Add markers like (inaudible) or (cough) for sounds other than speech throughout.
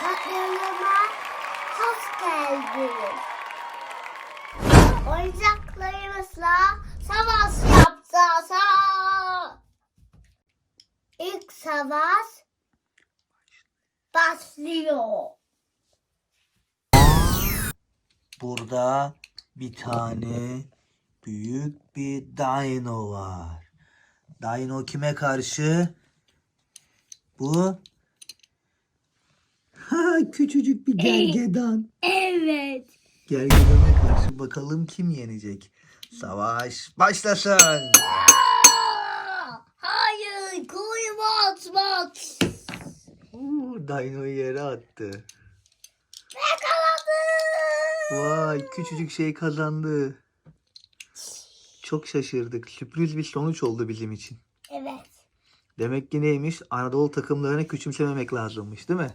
Kanalıma hoş geldiniz. Oyuncaklarımızla savaş yapacağız. İlk savaş başlıyor. Burada bir tane büyük bir dino var. Dino kime karşı? Bu küçücük bir gergedan. (laughs) Evet. Gergedana karşı bakalım kim yenecek? Savaş başlasın. (laughs) Hayır, kuyumu atmak. Uuu, Dino'yu yere attı. Yakaladım. Vay küçücük şey kazandı. Çok şaşırdık. Sürpriz bir sonuç oldu bizim için. Evet. Demek ki neymiş? Anadolu takımlarını küçümsememek lazımmış değil mi?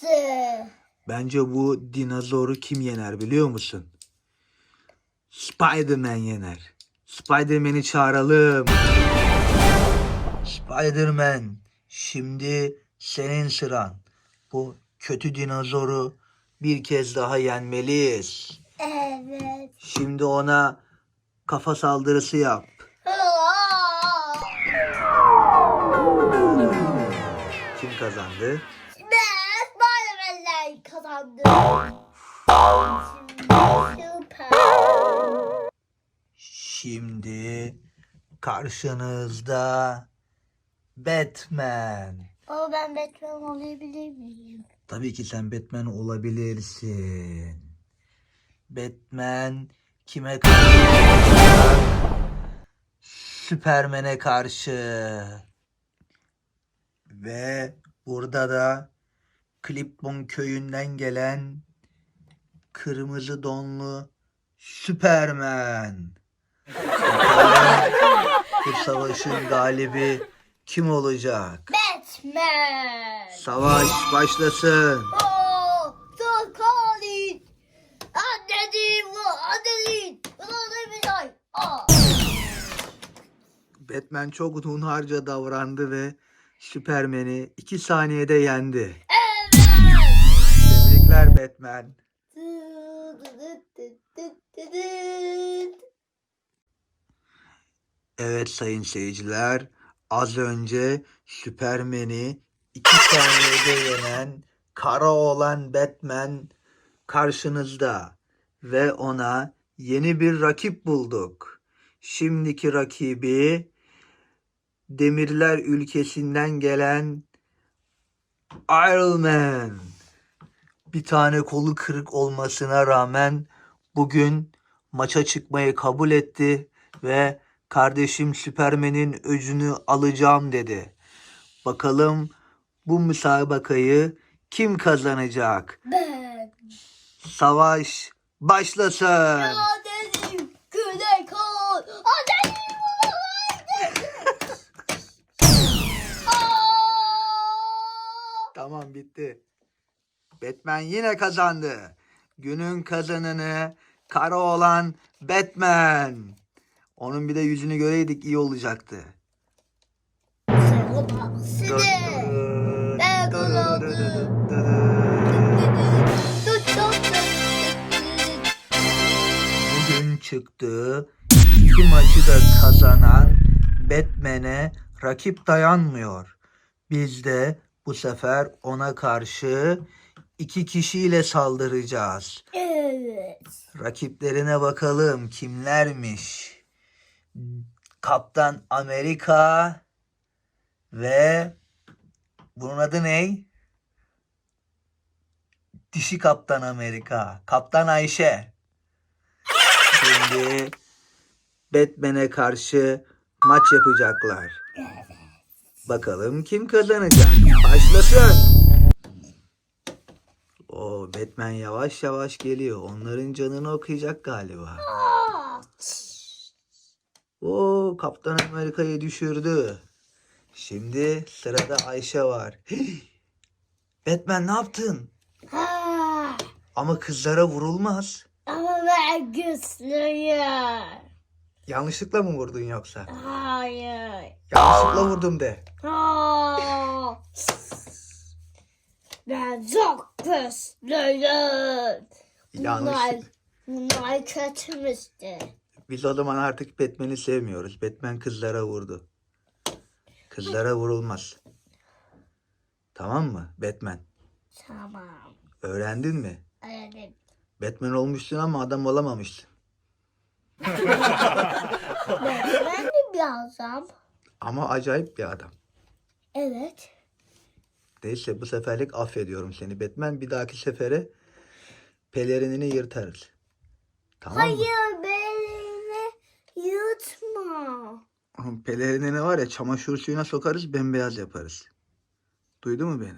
Kalktı. Bence bu dinozoru kim yener biliyor musun? Spider-Man yener. Spider-Man'i çağıralım. Spider-Man, şimdi senin sıran. Bu kötü dinozoru bir kez daha yenmeliyiz. Evet. Şimdi ona kafa saldırısı yap. Kim kazandı? Şimdi karşınızda Batman. Ama ben Batman olabilir miyim? Tabii ki sen Batman olabilirsin. Batman kime karşı? Süpermen'e karşı. Ve burada da Clipbon köyünden gelen kırmızı donlu Süpermen. Bu savaşın galibi kim olacak? Batman. Savaş başlasın. Anneciğim anneciğim. Bir. Aa. Batman çok hunharca davrandı ve Süpermen'i 2 saniyede yendi. Tebrikler Batman. Evet sayın seyirciler, az önce Süpermen'i 2 saniyede yenen kara olan Batman karşınızda ve ona yeni bir rakip bulduk. Şimdiki rakibi Demirler ülkesinden gelen Iron Man. Bir tane kolu kırık olmasına rağmen bugün maça çıkmayı kabul etti ve kardeşim Süpermen'in öcünü alacağım dedi. Bakalım bu müsabakayı kim kazanacak? Ben. Savaş başlasın. Güne kal. (laughs) Aa! Tamam bitti. Batman yine kazandı. Günün kazananı kara olan Batman. Onun bir de yüzünü göreydik iyi olacaktı. Bugün çıktığı iki maçı da kazanan Batman'e rakip dayanmıyor. Biz de bu sefer ona karşı iki kişiyle saldıracağız. Evet. Rakiplerine bakalım kimlermiş. Kaptan Amerika ve bunun adı ne? Dişi Kaptan Amerika. Kaptan Ayşe. Şimdi Batman'e karşı maç yapacaklar. Bakalım kim kazanacak? Başlasın. O Batman yavaş yavaş geliyor. Onların canını okuyacak galiba. Aa! O Kaptan Amerika'yı düşürdü. Şimdi sırada Ayşe var. (gasps) Batman ne yaptın? Ha! Ama kızlara vurulmaz. Ama ben güçlüyüm. Yanlışlıkla mı vurdun yoksa? Hayır. Yanlışlıkla vurdum de. Aa! Ben çok. Bunlar, Yanlış. bunlar kötümüştü. Biz o zaman artık Batman'i sevmiyoruz. Batman kızlara vurdu. Kızlara vurulmaz. Tamam mı Batman? Tamam. Öğrendin mi? Öyle. Batman olmuşsun ama adam olamamışsın. (laughs) Ben de bir adam. Ama acayip bir adam. Evet. Neyse bu seferlik affediyorum seni Batman. Bir dahaki sefere pelerinini yırtarız. Tamam mı? Hayır belini yutma. Pelerinini var ya çamaşır suyuna sokarız bembeyaz yaparız. Duydu mu beni?